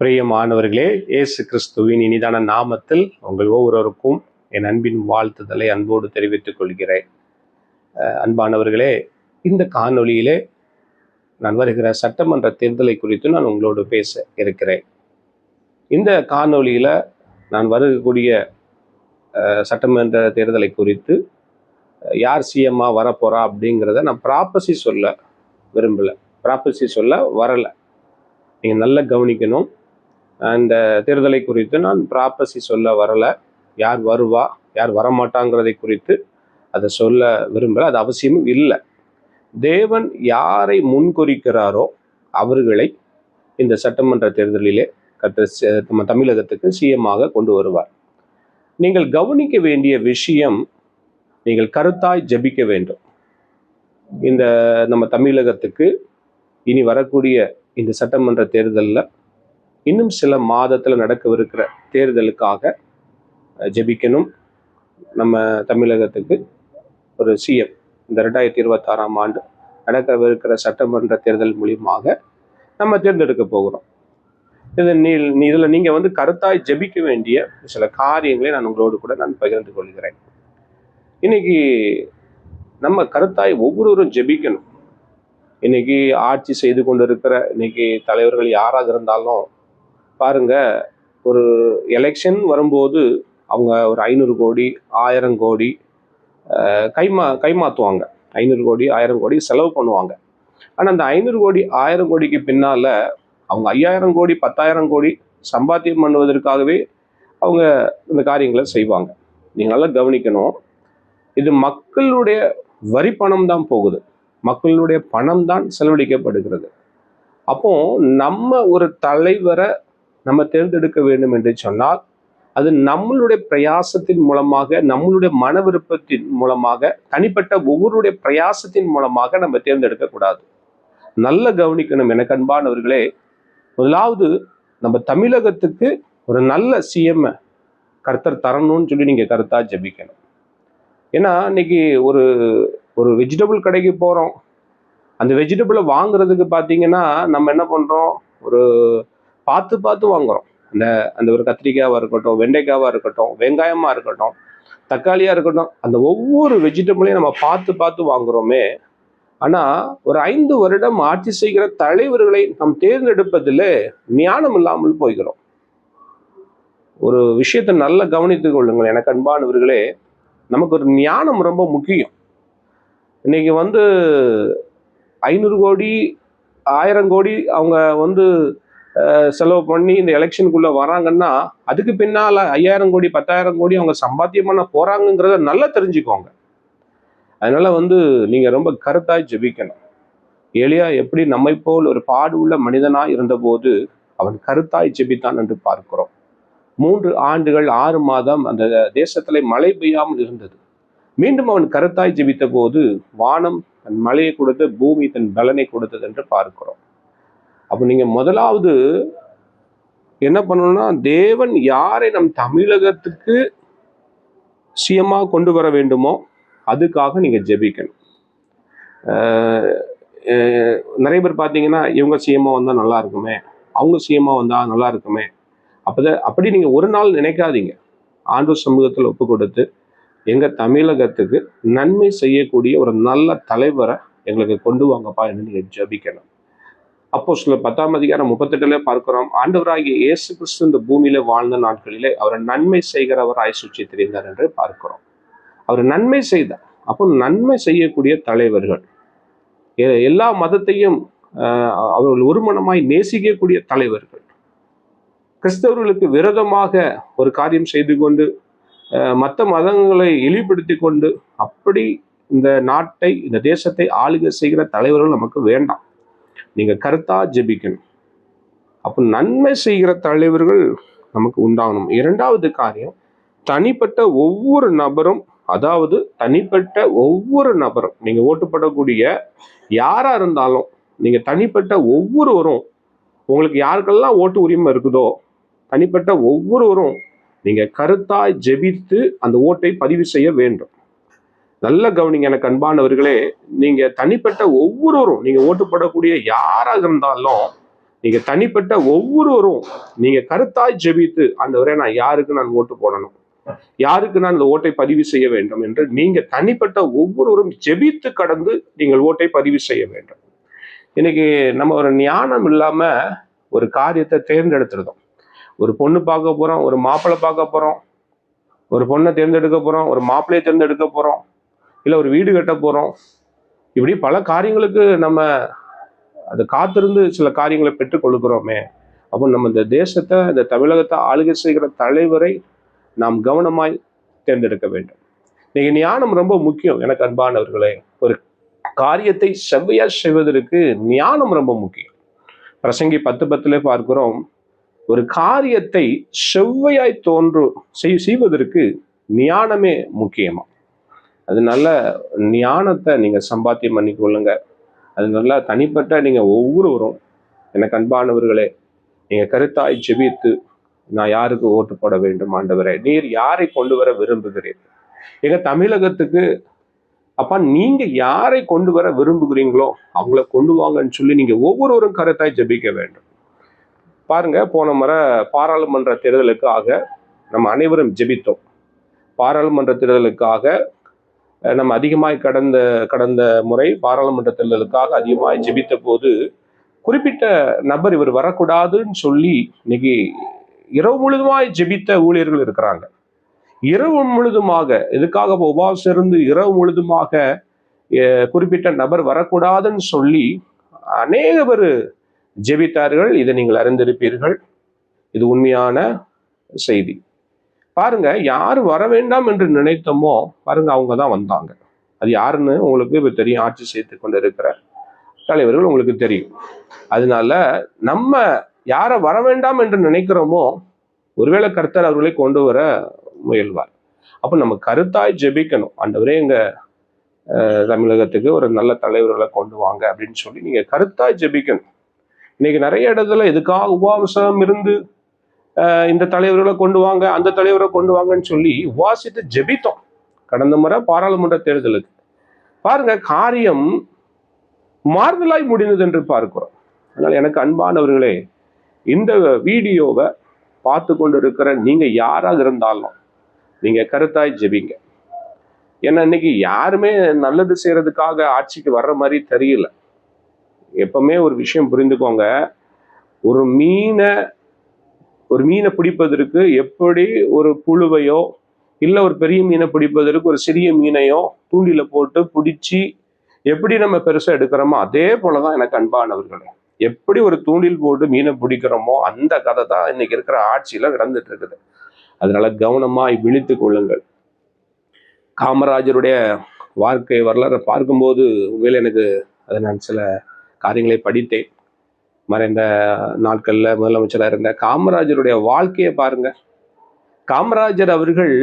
பிரியமானவர்களே இயேசு கிறிஸ்துவின் இனிதான நாமத்தில் உங்கள் ஒவ்வொருவருக்கும் என் அன்பின் வாழ்த்துதலை அன்போடு தெரிவித்துக் கொள்கிறேன். அன்பானவர்களே இந்த காணொளியிலே நான் வருகிற சட்டமன்ற தேர்தலை குறித்து நான் உங்களோடு பேச இருக்கிறேன். இந்த காணொளியில் நான் வருகக்கூடிய சட்டமன்ற தேர்தலை குறித்து யார் சிஎம்மா வரப்போகிறா அப்படிங்கிறத நான் ப்ராப்பசி சொல்ல விரும்பல. ப்ராப்பசி சொல்ல வரலை. நீங்கள் நல்லா கவனிக்கணும். அந்த தேர்தலை குறித்து நான் ப்ராப்பசி சொல்ல வரலை. யார் வருவா யார் வரமாட்டாங்கிறதை குறித்து அதை சொல்ல விரும்பலை. அது அவசியமும் இல்லை. தேவன் யாரை முன்குறிக்கிறாரோ அவர்களை இந்த சட்டமன்ற தேர்தலிலே கத்த நம்ம தமிழகத்துக்கு சிஎம்மாக கொண்டு வருவார். நீங்கள் கவனிக்க வேண்டிய விஷயம் நீங்கள் கருத்தாய் ஜெபிக்க வேண்டும். இந்த நம்ம தமிழகத்துக்கு இனி வரக்கூடிய இந்த சட்டமன்ற தேர்தலில் இன்னும் சில மாதத்தில் நடக்கவிருக்கிற தேர்தலுக்காக ஜெபிக்கணும். நம்ம தமிழகத்துக்கு ஒரு சிஎம் இந்த ரெண்டாயிரத்தி இருபத்தாறாம் ஆண்டு நடக்கவிருக்கிற சட்டமன்ற தேர்தல் மூலியமாக நம்ம தேர்ந்தெடுக்க போகிறோம். இது நீ இதில் நீங்கள் வந்து கருத்தாய் ஜெபிக்க வேண்டிய சில காரியங்களை நான் உங்களோடு கூட நான் பகிர்ந்து கொள்கிறேன். இன்னைக்கு நம்ம கருத்தாய் ஒவ்வொருவரும் ஜெபிக்கணும். இன்னைக்கு ஆட்சி செய்து கொண்டிருக்கிற இன்னைக்கு தலைவர்கள் யாராக இருந்தாலும் பாருங்க ஒரு எலெக்ஷன் வரும்போது அவங்க ஒரு ஐநூறு கோடி ஆயிரம் கோடி கைமா கைமாற்றுவாங்க ஐநூறு கோடி ஆயிரம் கோடி செலவு பண்ணுவாங்க. ஆனால் அந்த ஐநூறு கோடி ஆயிரம் கோடிக்கு பின்னால் அவங்க ஐயாயிரம் கோடி பத்தாயிரம் கோடி சம்பாத்தியம் பண்ணுவதற்காகவே அவங்க இந்த காரியங்களை செய்வாங்க. நீங்கள் நல்லா கவனிக்கணும். இது மக்களுடைய வரி பணம் தான் போகுது. மக்களுடைய பணம் தான் செலவழிக்கப்படுகிறது. அப்போ நம்ம ஒரு தலைவரை நம்ம தேர்ந்தெடுக்க வேண்டும் என்று சொன்னால் அது நம்மளுடைய பிரயாசத்தின் மூலமாக நம்மளுடைய மன விருப்பத்தின் மூலமாக தனிப்பட்ட ஒவ்வொருடைய பிரயாசத்தின் மூலமாக நம்ம தேர்ந்தெடுக்க கூடாது. நல்ல கவனிக்கணும். எனக்கு அன்பானவர்களே முதலாவது நம்ம தமிழகத்துக்கு ஒரு நல்ல சிஎம் கர்த்தர் தரணும்னு சொல்லி நீங்கள் கருத்தாக ஜெபிக்கணும். ஏன்னா இன்னைக்கு ஒரு ஒரு வெஜிடபிள் கடைக்கு போகிறோம் அந்த வெஜிடபிளை வாங்குறதுக்கு பார்த்தீங்கன்னா நம்ம என்ன பண்ணுறோம் ஒரு பார்த்து பார்த்து வாங்குறோம். அந்த அந்த ஒரு கத்திரிக்காயாக இருக்கட்டும் வெண்டைக்காயாக இருக்கட்டும் வெங்காயமாக இருக்கட்டும் தக்காளியாக இருக்கட்டும் அந்த ஒவ்வொரு வெஜிடபிளையும் நம்ம பார்த்து பார்த்து வாங்குறோமே. ஆனால் ஒரு ஐந்து வருடம் ஆட்சி செய்கிற தலைவர்களை நாம் தேர்ந்தெடுப்பதில் ஞானம் இல்லாமல் போய்கிறோம். ஒரு விஷயத்தை நல்லா கவனித்துக் கொள்ளுங்கள். எனக்கு அன்பானவர்களே நமக்கு ஒரு ஞானம் ரொம்ப முக்கியம். இன்னைக்கு வந்து ஐநூறு கோடி ஆயிரம் கோடி அவங்க வந்து செலவு பண்ணி இந்த எலெக்ஷனுக்குள்ள வராங்கன்னா அதுக்கு பின்னால ஐயாயிரம் கோடி பத்தாயிரம் கோடி அவங்க சம்பாத்தியம் பண்ண போறாங்கங்கிறத நல்லா தெரிஞ்சுக்கோங்க. அதனால வந்து நீங்க ரொம்ப கருத்தாய் ஜெபிக்கணும். எளியா எப்படி நம்மை போல் ஒரு பாடு உள்ள மனிதனாய் இருந்தபோது அவன் கருத்தாய் ஜெபித்தான் என்று பார்க்கிறோம். மூன்று ஆண்டுகள் ஆறு மாதம் அந்த தேசத்திலே மழை பெய்யாமல் இருந்தது. மீண்டும் அவன் கருத்தாய் ஜெபித்த போது வானம் தன் மழையை கொடுத்து பூமி தன் பலனை கொடுத்தது என்று பார்க்கிறோம். அப்போ நீங்கள் முதலாவது என்ன பண்ணணும்னா தேவன் யாரை நம் தமிழகத்துக்கு சிஎம்மா கொண்டு வர வேண்டுமோ அதுக்காக நீங்கள் ஜெபிக்கணும். நிறைய பேர் பார்த்தீங்கன்னா இவங்க சிஎம்மா வந்தால் நல்லா இருக்குமே அவங்க சிஎம்மா வந்தால் நல்லா இருக்குமே. அப்போதான் அப்படி நீங்கள் ஒரு நாள் நினைக்காதீங்க. ஆண்டு சமூகத்தில் ஒப்பு கொடுத்து எங்கள் தமிழகத்துக்கு நன்மை செய்யக்கூடிய ஒரு நல்ல தலைவரை எங்களுக்கு கொண்டு வாங்கப்பா என்று நீங்கள் ஜெபிக்கணும். அப்போ சில பத்தாம் அதிகாரம் முப்பத்தெட்டுல பார்க்கிறோம் ஆண்டவராகிய இயேசு கிறிஸ்து இந்த பூமியில வாழ்ந்த நாட்களிலே அவர் நன்மை செய்கிறவராய் சுற்றி தெரிந்தார் என்று பார்க்கிறோம். அவர் நன்மை செய்தார். அப்போ நன்மை செய்யக்கூடிய தலைவர்கள் எ- எல்லா மதத்தையும் அவர்கள் ஒருமனமாய் நேசிக்கக்கூடிய தலைவர்கள் கிறிஸ்தவர்களுக்கு விரோதமாக ஒரு காரியம் செய்து கொண்டு மற்ற மதங்களை இழிப்படுத்தி கொண்டு அப்படி இந்த நாட்டை இந்த தேசத்தை ஆளுகை செய்கிற தலைவர்கள் நமக்கு வேண்டாம். நீங்க கருத்தா ஜெபிக்கணும். அப்போ நன்மை செய்கிற தலைவர்கள் நமக்கு உண்டாகணும். இரண்டாவது காரியம் தனிப்பட்ட ஒவ்வொரு நபரும் அதாவது தனிப்பட்ட ஒவ்வொரு நபரும் நீங்க ஓட்டுப்படக்கூடிய யாரா இருந்தாலும் நீங்க தனிப்பட்ட ஒவ்வொருவரும் உங்களுக்கு யாருக்கெல்லாம் ஓட்டு உரிமை இருக்குதோ தனிப்பட்ட ஒவ்வொருவரும் நீங்க கருத்தாய் ஜெபித்து அந்த ஓட்டை பதிவு செய்ய வேண்டும். நல்ல கவனிங்க எனக்கு அன்பானவர்களே. நீங்க தனிப்பட்ட ஒவ்வொருவரும் நீங்க ஓட்டுப்படக்கூடிய யாராக இருந்தாலும் நீங்க தனிப்பட்ட ஒவ்வொருவரும் நீங்க கருத்தாய் ஜெபித்து அந்தவரை நான் யாருக்கு நான் ஓட்டு போடணும்? யாருக்கு நான் இந்த ஓட்டை பதிவு செய்ய வேண்டும்? என்று நீங்க தனிப்பட்ட ஒவ்வொருவரும் ஜெபித்து கடந்து நீங்கள் ஓட்டை பதிவு செய்ய வேண்டும். இன்னைக்கு நம்ம ஒரு ஞானம் இல்லாம ஒரு காரியத்தை தேர்ந்தெடுத்துருதோம் ஒரு பொண்ணு பார்க்க போறோம் ஒரு மாப்பிள்ளை பார்க்க போறோம் ஒரு பொண்ணை தேர்ந்தெடுக்க போறோம் ஒரு மாப்பிள்ளையை தேர்ந்தெடுக்க போறோம். இல்லை ஒரு வீடு கட்ட போகிறோம் இப்படி பல காரியங்களுக்கு நம்ம அது காத்திருந்து சில காரியங்களை பெற்றுக் கொடுக்குறோமே அப்போ நம்ம இந்த தேசத்தை இந்த தமிழகத்தை ஆளுகை செய்கிற தலைவரை நாம் கவனமாய் தேர்ந்தெடுக்க வேண்டும். இன்னைக்கு ஞானம் ரொம்ப முக்கியம் எனக்கு அன்பானவர்களே. ஒரு காரியத்தை செவ்வையா செய்வதற்கு ஞானம் ரொம்ப முக்கியம். பிரசங்கி பத்து பத்துல பார்க்கிறோம் ஒரு காரியத்தை செவ்வையாய் தோன்று செய் செய்வதற்கு ஞானமே முக்கியமா? அதனால ஞானத்தை நீங்கள் சம்பாத்தியம் பண்ணிக்கொள்ளுங்க அது நல்லா தனிப்பட்ட நீங்கள் ஒவ்வொருவரும் எனக்கு அன்பானவர்களே நீங்கள் கருத்தாய் ஜெபித்து நான் யாருக்கு ஓட்டு போட வேண்டும் ஆண்டவரே? நீர் யாரை கொண்டு வர விரும்புகிறீர்கள் எங்க தமிழகத்துக்கு அப்பா நீங்க யாரை கொண்டு வர விரும்புகிறீங்களோ அவங்கள கொண்டு வாங்கன்னு சொல்லி நீங்க ஒவ்வொருவரும் கருத்தாய் ஜெபிக்க வேண்டும். பாருங்க போன முறை பாராளுமன்ற தேர்தலுக்காக நம்ம அனைவரும் ஜெபித்தோம். பாராளுமன்ற தேர்தலுக்காக நம்ம அதிகமாய் கடந்த கடந்த முறை பாராளுமன்ற தேர்தலுக்காக அதிகமாய் ஜெபித்த போது குறிப்பிட்ட நபர் இவர் வரக்கூடாதுன்னு சொல்லி இன்னைக்கு இரவு முழுதுமாய் ஜெபித்த ஊழியர்கள் இருக்கிறாங்க. இரவு முழுதுமாக இதுக்காக உபவாசம் இருந்து இரவு முழுதுமாக குறிப்பிட்ட நபர் வரக்கூடாதுன்னு சொல்லி அநேக பேர் ஜெபித்தார்கள். இதை நீங்கள் அறிந்திருப்பீர்கள். இது உண்மையான செய்தி. பாருங்க யார் வர வேண்டாம் என்று நினைத்தோமோ பாருங்க அவங்க தான் வந்தாங்க. அது யாருன்னு உங்களுக்கு இப்போ தெரியும். ஆட்சி செய்து கொண்டு இருக்கிற தலைவர்கள் உங்களுக்கு தெரியும். அதனால நம்ம யாரை வர வேண்டாம் என்று நினைக்கிறோமோ ஒருவேளை கர்த்தர் அவர்களை கொண்டு வர முயல்வார். அப்போ நம்ம கருத்தாய் ஜெபிக்கணும். ஆண்டவரே எங்க தமிழகத்துக்கு ஒரு நல்ல தலைவர்களை கொண்டு வாங்க அப்படின்னு சொல்லி நீங்க கருத்தாய் ஜெபிக்கணும். இன்னைக்கு நிறைய இடத்துல எதுக்காக உபவாசம் இருந்து இந்த தலைவர்களை கொண்டு வாங்க அந்த தலைவரை கொண்டு வாங்கன்னு சொல்லி வாசித்து ஜெபித்தோம். கடந்த முறை பாராளுமன்ற தேர்தலுக்கு. பாருங்க காரியம் மாறுதலாய் முடிந்தது என்று பார்க்கிறோம். அதனால் எனக்கு அன்பானவர்களே இந்த வீடியோவை பார்த்து கொண்டு இருக்கிற நீங்க யாராக இருந்தாலும் நீங்க கருத்தாய் ஜெபிங்க. ஏன்னா இன்னைக்கு யாருமே நல்லது செய்யறதுக்காக ஆட்சிக்கு வர்ற மாதிரி தெரியல. எப்பவுமே ஒரு விஷயம் புரிந்துக்கோங்க. ஒரு மீனை ஒரு மீனை பிடிப்பதற்கு எப்படி ஒரு புழுவையோ இல்லை ஒரு பெரிய மீனை பிடிப்பதற்கு ஒரு சிறிய மீனையோ தூண்டில போட்டு பிடிச்சி எப்படி நம்ம பெருசா எடுக்கிறோமோ அதே போலதான் எனக்கு அன்பானவர்களே. எப்படி ஒரு தூண்டில் போட்டு மீனை பிடிக்கிறோமோ அந்த கதை தான் இன்னைக்கு இருக்கிற ஆட்சியில நடந்துட்டு இருக்குது. அதனால கவனமாய் விழித்து கொள்ளுங்கள். காமராஜருடைய வாழ்க்கை வரலாறு பார்க்கும்போது உங்களை எனக்கு அதை நான் சில காரியங்களை படித்தேன். மறைந்த நாட்களில் முதலமைச்சராக இருந்த காமராஜருடைய வாழ்க்கையை பாருங்க. காமராஜர் அவர்கள்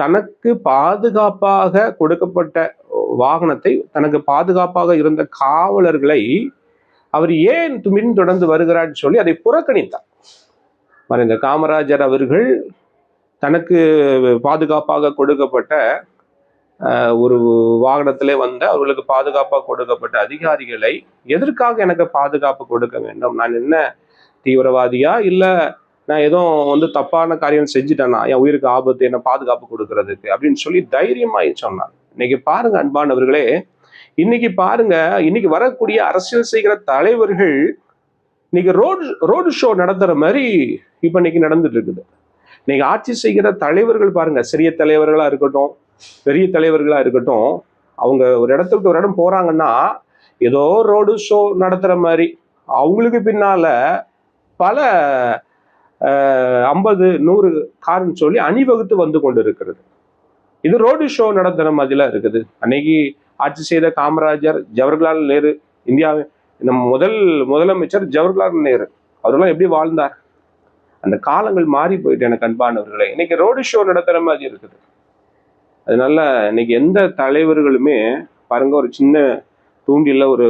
தனக்கு பாதுகாப்பாக கொடுக்கப்பட்ட வாகனத்தை தனக்கு பாதுகாப்பாக இருந்த காவலர்களை அவர் ஏன் பின் தொடர்ந்து வருகிறார்னு சொல்லி அதை புறக்கணித்தார். மறைந்த காமராஜர் அவர்கள் தனக்கு பாதுகாப்பாக கொடுக்கப்பட்ட ஒரு வாகனத்திலே வந்த அவர்களுக்கு பாதுகாப்பாக கொடுக்கப்பட்ட அதிகாரிகளை எதற்காக எனக்கு பாதுகாப்பு கொடுக்க வேண்டும்? நான் என்ன தீவிரவாதியா? இல்லை நான் ஏதோ வந்து தப்பான காரியம் செஞ்சுட்டேனா? என் உயிருக்கு ஆபத்து என்ன பாதுகாப்பு கொடுக்கறதுக்கு? அப்படின்னு சொல்லி தைரியமாய் சொன்னான் இன்னைக்கு பாருங்க அன்பானவர்களே இன்னைக்கு பாருங்க இன்னைக்கு வரக்கூடிய அரசியல் செய்கிற தலைவர்கள் இன்னைக்கு ரோடு ரோடு ஷோ நடத்துற மாதிரி இப்போ இன்னைக்கு நடந்துட்டு இருக்குது. இன்னைக்கு ஆட்சி செய்கிற தலைவர்கள் பாருங்க சிறிய தலைவர்களா இருக்கட்டும் பெரிய தலைவர்களா இருக்கட்டும் அவங்க ஒரு இடத்த விட்டு ஒரு இடம் போறாங்கன்னா ஏதோ ரோடு ஷோ நடத்துற மாதிரி அவங்களுக்கு பின்னால பல ஐம்பது நூறு கார்னு சொல்லி அணிவகுத்து வந்து கொண்டு இருக்கிறது இது ரோடு ஷோ நடத்துற மாதிரிலாம் இருக்குது. அன்னைக்கு ஆட்சி செய்த காமராஜர் ஜவஹர்லால் நேரு இந்தியாவின் நம்ம முதல் முதலமைச்சர் ஜவஹர்லால் நேரு அவரெல்லாம் எப்படி வாழ்ந்தார்? அந்த காலங்கள் மாறி போயிட்டு எனக்கு அன்பானவர்களே இன்னைக்கு ரோடு ஷோ நடத்துற மாதிரி இருக்குது. அதனால இன்னைக்கு எந்த தலைவர்களுமே பாருங்க ஒரு சின்ன தூண்டில ஒரு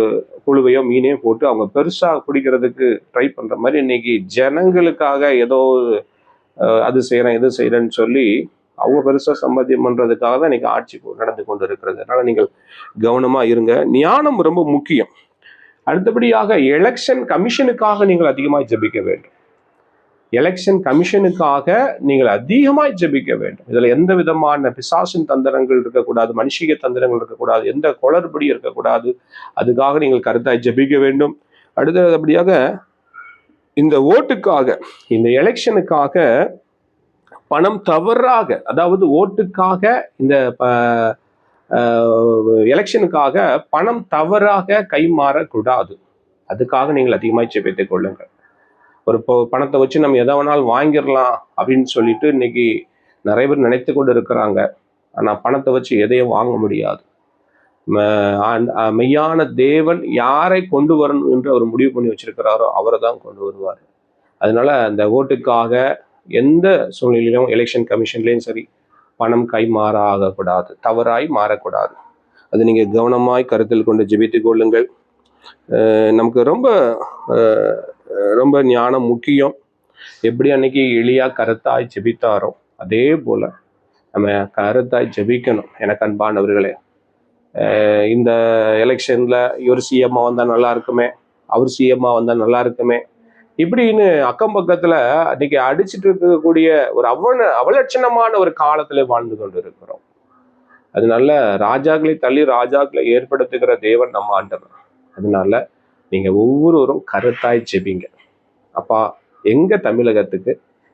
குழுவையோ மீனையோ போட்டு அவங்க பெருசாக பிடிக்கிறதுக்கு ட்ரை பண்ணுற மாதிரி இன்னைக்கு ஜனங்களுக்காக ஏதோ அது செய்கிறேன் இது செய்கிறேன்னு சொல்லி அவங்க பெருசாக சம்பாத்தியம் பண்ணுறதுக்காக தான் இன்னைக்கு ஆட்சி நடந்து கொண்டு இருக்கிறது அதனால் நீங்கள் கவனமாக இருங்க. ஞானம் ரொம்ப முக்கியம். அடுத்தபடியாக எலெக்ஷன் கமிஷனுக்காக நீங்கள் அதிகமாக ஜெபிக்க வேண்டும். எலெக்ஷன் கமிஷனுக்காக நீங்கள் அதிகமாய் ஜெபிக்க வேண்டும். இதுல எந்த விதமான பிசாசின் தந்திரங்கள் இருக்கக்கூடாது மனுஷிக தந்திரங்கள் இருக்கக்கூடாது எந்த குளறுபடி இருக்கக்கூடாது அதுக்காக நீங்கள் கருத்தாய் ஜெபிக்க வேண்டும். அடுத்தபடியாக இந்த ஓட்டுக்காக இந்த எலெக்ஷனுக்காக பணம் தவறாக அதாவது ஓட்டுக்காக இந்த ப- எலெக்ஷனுக்காக பணம் தவறாக கைமாறக்கூடாது. அதுக்காக நீங்கள் அதிகமாக ஜெபித்துக் கொள்ளுங்கள். ஒரு பணத்தை வச்சு நம்ம எதை வேணாலும் வாங்கிடலாம் அப்படின்னு சொல்லிட்டு இன்னைக்கு நிறைய பேர் நினைத்து கொண்டு இருக்கிறாங்க. ஆனால் பணத்தை வச்சு எதையும் வாங்க முடியாது. ம- மெய்யான தேவன் யாரை கொண்டு வரணும் என்று அவர் முடிவு பண்ணி வச்சிருக்கிறாரோ அவரை தான் கொண்டு வருவார். அதனால அந்த ஓட்டுக்காக எந்த சூழ்நிலையிலும் எலெக்ஷன் கமிஷன்லேயும் சரி பணம் கைமாற ஆகக்கூடாது தவறாய் மாறக்கூடாது. அது நீங்கள் கவனமாய் கருத்தில் கொண்டு ஜெபித்து கொள்ளுங்கள். நமக்கு ரொம்ப ரொம்ப ஞானம் முக்கியம். எப்படி அன்னைக்கு எளியா கருத்தாய் ஜெபித்தாரோ அதே போல நம்ம கருத்தாய் ஜெபிக்கணும். எனக்கு அன்பானவர்களே இந்த எலெக்ஷன்ல இவர் சிஎம்மா வந்தா நல்லா இருக்குமே அவர் சிஎம்மா வந்தா நல்லா இருக்குமே இப்படின்னு அக்கம் பக்கத்துல அன்னைக்கு அடிச்சுட்டு இருக்கக்கூடிய ஒரு அவன அவலட்சணமான ஒரு காலத்துல வாழ்ந்து கொண்டு இருக்கிறோம் அதனால ராஜாக்களை தள்ளி ராஜாக்களை ஏற்படுத்துகிற தேவன் நம்ம ஆண்டவர். அதனால நீங்க ஒவ்வொருவரும் கருத்தாய் ஜெபிங்க. அப்பா எங்க தமிழகத்துக்கு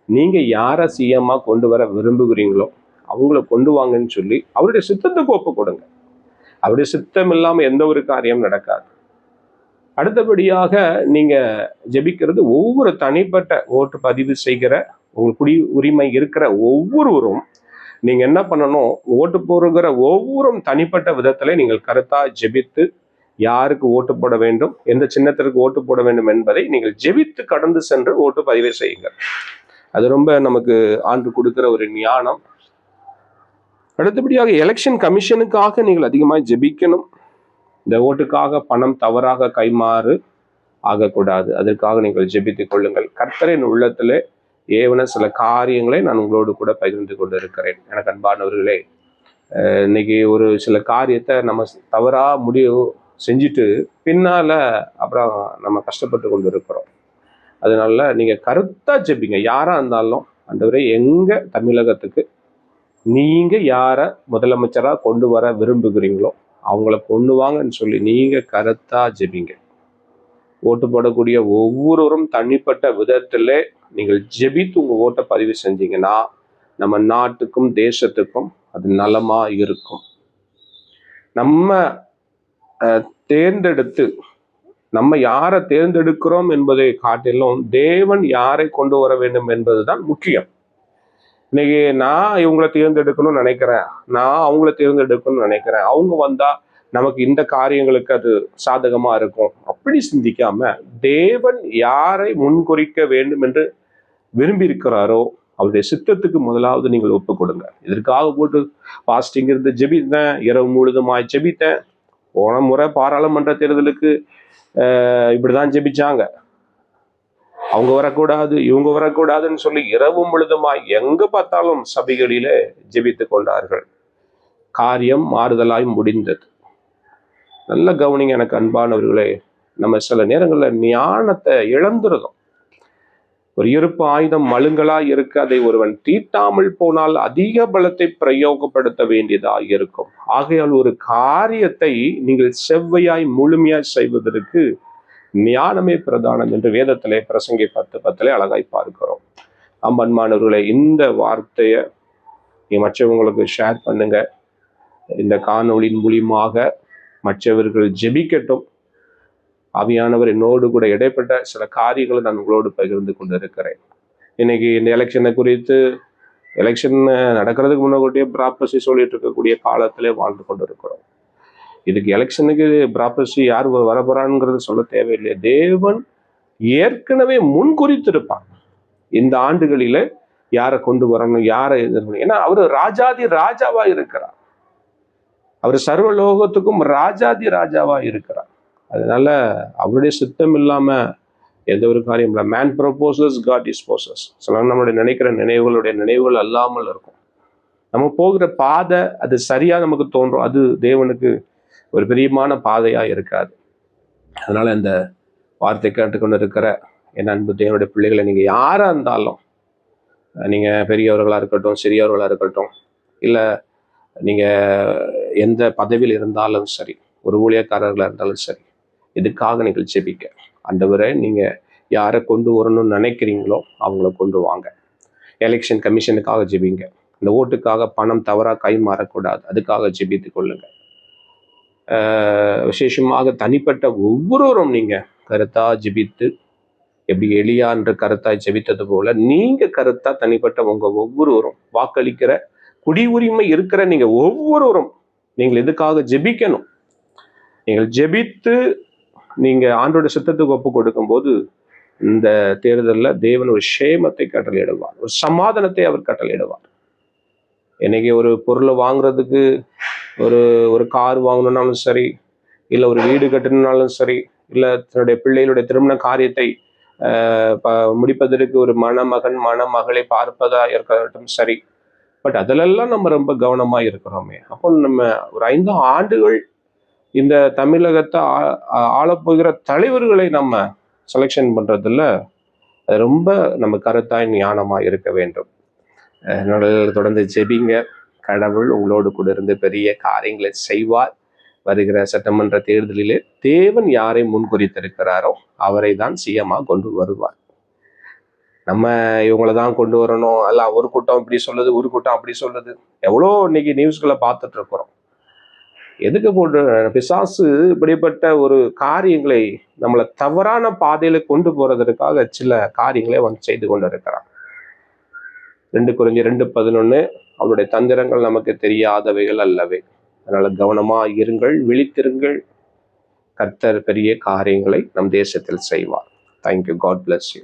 நீங்க யாரை சிஎம்மாக கொண்டு வர விரும்புகிறீங்களோ அவங்கள கொண்டு வாங்கன்னு சொல்லி அவருடைய சித்தத்துக்கு ஒப்பு கொடுங்க. அவருடைய சித்தம் இல்லாமல் எந்த ஒரு காரியம் நடக்காது. அடுத்தபடியாக நீங்க ஜெபிக்கிறது ஒவ்வொரு தனிப்பட்ட ஓட்டு பதிவு செய்கிற உங்களுக்கு குடி உரிமை இருக்கிற ஒவ்வொருவரும் நீங்க என்ன பண்ணணும்? ஓட்டு போடுகிற ஒவ்வொரும் தனிப்பட்ட விதத்துல நீங்கள் கருத்தாக ஜெபித்து யாருக்கு ஓட்டு போட வேண்டும் எந்த சின்னத்திற்கு ஓட்டு போட வேண்டும் என்பதை நீங்கள் ஜெபித்து கடந்து சென்று ஓட்டு பதிவு செய்யுங்கள். அது ரொம்ப நமக்கு ஆண்டு கொடுக்கிற ஒரு ஞானம். அடுத்தபடியாக எலெக்ஷன் கமிஷனுக்காக நீங்கள் அதிகமாக ஜெபிக்கணும். இந்த ஓட்டுக்காக பணம் தவறாக கைமாறு ஆகக்கூடாது. அதற்காக நீங்கள் ஜெபித்துக் கொள்ளுங்கள். கர்த்தரின் உள்ளத்திலே ஏவன சில காரியங்களை நான் உங்களோடு கூட பகிர்ந்து கொண்டு இருக்கிறேன் எனக்கு அன்பானவர்களே இன்னைக்கு ஒரு சில காரியத்தை நம்ம தவறாக முடிவு செஞ்சுட்டு பின்னால் அப்புறம் நம்ம கஷ்டப்பட்டு கொண்டு இருக்கிறோம். அதனால நீங்கள் கருத்தாக ஜெபிங்க. யாராக இருந்தாலும் ஆண்டவரே எங்கள் தமிழகத்துக்கு நீங்கள் யாரை முதலமைச்சராக கொண்டு வர விரும்புகிறீங்களோ அவங்கள கொண்டு வாங்கன்னு சொல்லி நீங்கள் கருத்தாக ஜெபிங்க. ஓட்டு போடக்கூடிய ஒவ்வொருவரும் தனிப்பட்ட விதத்தில் நீங்கள் ஜெபித்து உங்கள் ஓட்டை பதிவு செஞ்சீங்கன்னா நம்ம நாட்டுக்கும் தேசத்துக்கும் அது நலமாக இருக்கும். நம்ம தேர்ந்தெடுத்து நம்ம யாரை தேர்ந்தெடுக்கிறோம் என்பதை காட்டிலும் தேவன் யாரை கொண்டு வர வேண்டும் என்பதுதான் முக்கியம். இன்னைக்கு நான் இவங்களை தேர்ந்தெடுக்கணும்னு நினைக்கிறேன். நான் அவங்கள தேர்ந்தெடுக்கணும்னு நினைக்கிறேன். அவங்க வந்தா நமக்கு இந்த காரியங்களுக்கு அது சாதகமா இருக்கும். அப்படி சிந்திக்காம தேவன் யாரை முன்குறிக்க வேண்டும் என்று விரும்பி இருக்கிறாரோ அவருடைய சித்தத்துக்கு முதலாவது நீங்கள் ஒப்பு கொடுங்க இதற்காக போட்டு பாஸ்டிங் இருந்து ஜெபித்தேன். இரவு முழுதுமாய் ஜெபித்தேன். போன முறை பாராளுமன்ற தேர்தலுக்கு அஹ், இப்படிதான் ஜெபிச்சாங்க. அவங்க வரக்கூடாது இவங்க வரக்கூடாதுன்னு சொல்லி இரவு முழுதுமாய் எங்க பார்த்தாலும் சபைகளிலே ஜெபித்து கொண்டார்கள். காரியம் மாறுதலாய் முடிந்தது. நல்ல கவனிங்க எனக்கு அன்பானவர்களே நம்ம சில நேரங்களில் ஞானத்தை இழந்துருதோம். ஒரு இருப்பு ஆயுதம் மழுங்கலா இருக்க அதை ஒருவன் தீட்டாமல் போனால் அதிக பலத்தை பிரயோகப்படுத்த வேண்டியதா இருக்கும். ஆகையால் ஒரு காரியத்தை நீங்கள் செவ்வையாய் முழுமையாய் செய்வதற்கு ஞானமே பிரதானம் என்று வேதத்திலே பிரசங்கி பத்து பத்திலே அழகாய் பார்க்கிறோம். அம்பன்மானவர்களை இந்த வார்த்தையை நீ மற்றவங்களுக்கு ஷேர் பண்ணுங்க. இந்த காணொளியின் மூலியமாக மற்றவர்கள் ஜெபிக்கட்டும். ஆவியானவர் என்னோடு கூட இடைப்பட்ட சில காரியங்களை நான் உங்களோடு பகிர்ந்து கொண்டு இருக்கிறேன் இன்னைக்கு இந்த எலெக்ஷனை குறித்து எலெக்ஷன் நடக்கிறதுக்கு முன்னாடியே ப்ராப்பர்சி சொல்லிட்டு இருக்கக்கூடிய காலத்திலே வாழ்ந்து கொண்டு இருக்கிறோம் இதுக்கு எலெக்ஷனுக்கு ப்ராப்பர்சி யார் வ- வரப்போறாங்கிறது சொல்ல தேவையில்லை. தேவன் ஏற்கனவே முன் குறித்திருப்பான் இந்த ஆண்டுகளில யாரை கொண்டு வரணும் யாரை எதிர்க்கணும் ஏன்னா அவர் ராஜாதி ராஜாவா இருக்கிறார். அவர் சர்வலோகத்துக்கும் ராஜாதி ராஜாவா இருக்கிறார். அதனால அவருடைய சித்தம் இல்லாமல் எந்த ஒரு காரியம் இல்லை. மேன் ப்ரப்போசஸ் காட் டிஸ்போசஸ் சில நம்மளுடைய நினைக்கிற நினைவுகளுடைய நினைவுகள் அல்லாமல் இருக்கும். நம்ம போகிற பாதை அது சரியாக நமக்கு தோன்றும். அது தேவனுக்கு ஒரு பிரியமான பாதையாக இருக்காது. அதனால் இந்த வார்த்தை கேட்டுக்கொண்டு இருக்கிற என் அன்பு தேவனுடைய பிள்ளைகளை நீங்கள் யாராக இருந்தாலும் நீங்கள் பெரியவர்களாக இருக்கட்டும் சிறியவர்களாக இருக்கட்டும் இல்லை நீங்கள் எந்த பதவியில் இருந்தாலும் சரி ஒரு ஊழியக்காரர்களாக இருந்தாலும் சரி இதுக்காக நீங்கள் ஜெபிக்க. ஆண்டவரை நீங்கள் யாரை கொண்டு வரணும்னு நினைக்கிறீங்களோ அவங்கள கொண்டு வாங்க. எலெக்ஷன் கமிஷனுக்காக ஜெபிங்க. இந்த ஓட்டுக்காக பணம் தவறாக கை மாறக்கூடாது. அதுக்காக ஜெபித்து கொள்ளுங்க. விசேஷமாக தனிப்பட்ட ஒவ்வொருவரும் நீங்கள் கருத்தாக ஜெபித்து எப்படி எளியான்ற கருத்தாக கருத்தாய் ஜெபித்தது போல நீங்கள் கருத்தாக தனிப்பட்ட உங்கள் ஒவ்வொருவரும் வாக்களிக்கிற குடி உரிமை இருக்கிற நீங்கள் ஒவ்வொருவரும் நீங்கள் எதுக்காக ஜெபிக்கணும்? நீங்கள் ஜெபித்து நீங்க ஆண்டோட சித்தத்துக்கு ஒப்பு கொடுக்கும்போது இந்த தேர்தலில் தேவன் ஒரு ஷேமத்தை கட்டளையிடுவார். ஒரு சமாதானத்தை அவர் கட்டளையிடுவார். இன்னைக்கு ஒரு பொருளை வாங்குறதுக்கு ஒரு ஒரு கார் வாங்கணும்னாலும் சரி இல்லை ஒரு வீடு கட்டணும்னாலும் சரி இல்லை தன்னுடைய பிள்ளைகளுடைய திருமண காரியத்தை ஆஹ், ப- முடிப்பதற்கு ஒரு மணமகன் மணமகளை பார்ப்பதா இருக்கட்டும் சரி. பட் அதிலெல்லாம் நம்ம ரொம்ப கவனமா இருக்கிறோமே. அப்போ நம்ம ஒரு ஐந்து ஆண்டுகள் இந்த தமிழகத்தை ஆ- ஆளப்போகிற தலைவர்களை நம்ம செலெக்ஷன் பண்ணுறதுல ரொம்ப நம்ம கருத்தாய் ஞானமாக இருக்க வேண்டும். நல்ல தொடர்ந்து ஜெபிங்க. கடவுள் உங்களோடு கூட இருந்து பெரிய காரியங்களை செய்வார். வருகிற சட்டமன்ற தேர்தலிலே தேவன் யாரை முன்குறித்திருக்கிறாரோ அவரை தான் சீயமாக கொண்டு வருவார். நம்ம இவங்களை தான் கொண்டு வரணும். அல்ல ஒரு கூட்டம் இப்படி சொல்லுது ஒரு கூட்டம் அப்படி சொல்லுது. எவ்வளோ இன்னைக்கு நியூஸ்களை பார்த்துட்டு இருக்கிறோம். எதுக்கு போட்டு பிசாசு இப்படிப்பட்ட ஒரு காரியங்களை நம்மளை தவறான பாதையில கொண்டு போறதற்காக சில காரியங்களை அவன் செய்து கொண்டு இருக்கிறான் ரெண்டு குறைஞ்சி ரெண்டு பதினொன்னு அவனுடைய தந்திரங்கள் நமக்கு தெரியாதவைகள் அல்லவே. அதனால கவனமா இருங்கள் விழித்திருங்கள். கர்த்தர் பெரிய காரியங்களை நம் தேசத்தில் செய்வார். Thank you God bless you